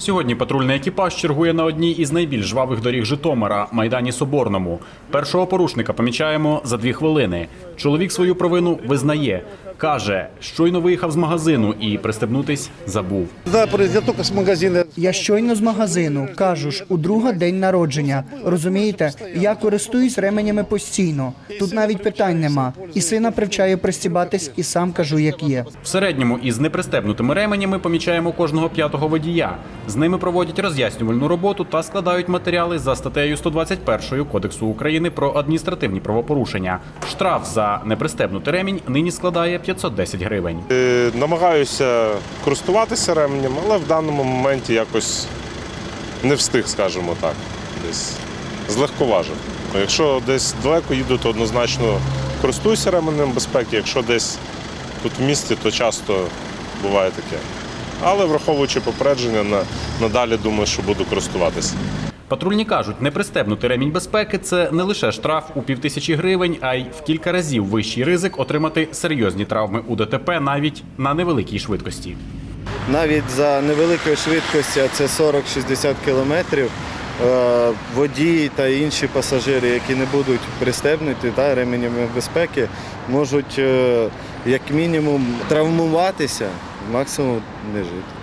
Сьогодні патрульний екіпаж чергує на одній із найбільш жвавих доріг Житомира Майдані Соборному. Першого порушника помічаємо за дві хвилини. Чоловік свою провину визнає. Каже, щойно виїхав з магазину і пристебнутись забув. Да, я только с магазина. Я щойно з магазину кажу ж, у друга день народження. Розумієте, я користуюсь ременями постійно. Тут навіть питань нема. І сина привчаю пристібатись, і сам кажу, як є. В середньому із непристебнутими ременями помічаємо кожного п'ятого водія. З ними проводять роз'яснювальну роботу та складають матеріали за статтею 121 Кодексу України про адміністративні правопорушення. Штраф за непристебнутий ремінь нині складає 510 гривень. Е, Намагаюся користуватися ременем, але в даному моменті якось не встиг, скажімо так. Десь злегковажив. Якщо десь далеко їду, то однозначно користуюся ременем безпеки. Якщо десь тут в місті, то часто буває таке. Але враховуючи попередження, надалі думаю, що буду користуватися. Патрульні кажуть, непристебнутий ремінь безпеки це не лише штраф у півтисячі гривень, а й в кілька разів вищий ризик отримати серйозні травми у ДТП навіть на невеликій швидкості. навіть за невеликої швидкості, а це 40-60 кілометрів, е, водії та інші пасажири, які не будуть пристебнуті та, ременями безпеки, можуть е, як мінімум травмуватися, максимум не жити.